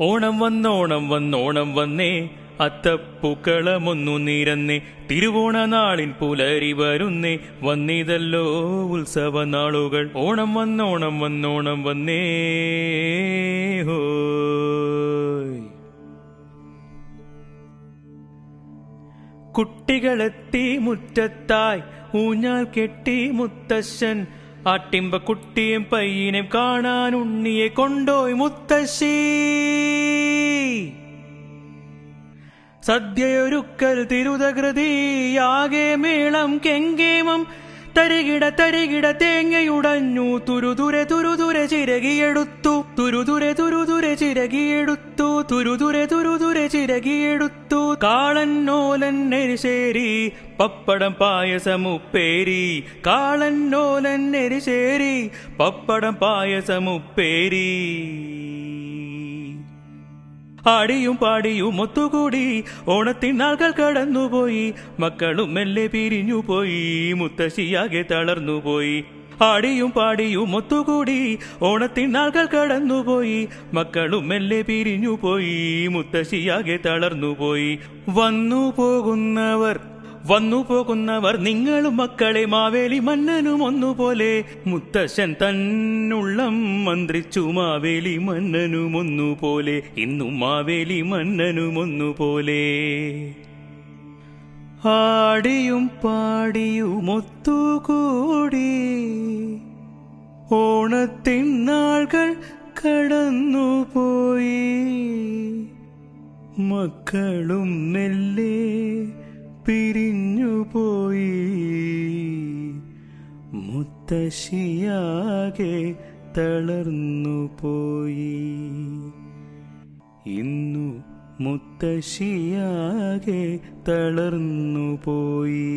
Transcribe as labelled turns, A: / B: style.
A: ഓണം വന്നോണം വന്നോണം വന്നേ അത്തപ്പൂക്കളമൊന്നു നിരന്നേ തിരുവോണ നാളിൻ പുലരി വരുന്നേ വന്നിതല്ലോ ഉത്സവ നാളുകൾ. ഓണം വന്നോണം വന്നോണം വന്നേ കുട്ടികളെത്തി മുറ്റത്തായി ഊഞ്ഞാൽ കെട്ടി മുത്തശ്ശൻ ആട്ടിമ്പ കുട്ടിയും പയ്യനെയും കാണാൻ ഉണ്ണിയെ കൊണ്ടോയി മുത്തശ്ശി. സദ്യയൊരുക്കൽ തിരുതകൃതിയാകെ മേളം കെങ്കേമം തരികിട തരികിട തേങ്ങയുടഞ്ഞു. തുരുതുരെ തുരുതുരെ ചിരകിയെടുത്തു. തുരുതുരെ തുരുതുരെ ചിരകിയെടുത്തു. തുരുതുരെ തുരുതുരെ ചിരകിയെടുത്തു. കാളൻ നോലൻ എരിശേരി പപ്പടം പായസമുപ്പേരി. നോലൻ എരിശേരി പപ്പടം പായസമുപ്പേരി. ആടിയും പാടിയും ഒത്തുകൂടി ഓണത്തിനാൾകൾ കടന്നുപോയി. മക്കളും മെല്ലെ പിരിഞ്ഞുപോയി മുത്തശ്ശിയാകെ തളർന്നുപോയി ആടിയും പാടിയും ഒത്തുകൂടി ഓണത്തിനാൾകൾ കടന്നുപോയി. മക്കളും മെല്ലെ പിരിഞ്ഞുപോയി മുത്തശ്ശിയാകെ തളർന്നുപോയി വന്നു പോകുന്നവർ വന്നു പോകുന്നവർ നിങ്ങളും മക്കളെ മാവേലി മന്നനും ഒന്നുപോലെ. മുത്തശ്ശൻ തന്നുള്ളം മന്ത്രിച്ചു മാവേലി മന്നനും ഒന്നുപോലെ. ഇന്നും മാവേലി മന്നനും ഒന്നുപോലെ. ആടിയും പാടിയും ഒത്തുകൂടി. ഓണത്തിൻ നാൾകൾ കടന്നുപോയി. മക്കളും മെല്ലെ പിരിഞ്ഞുപോയി. മുത്തശ്ശിയാകെ തളർന്നു പോയി ഇന്നു മുത്തശ്ശിയാകെ തളർന്നുപോയി.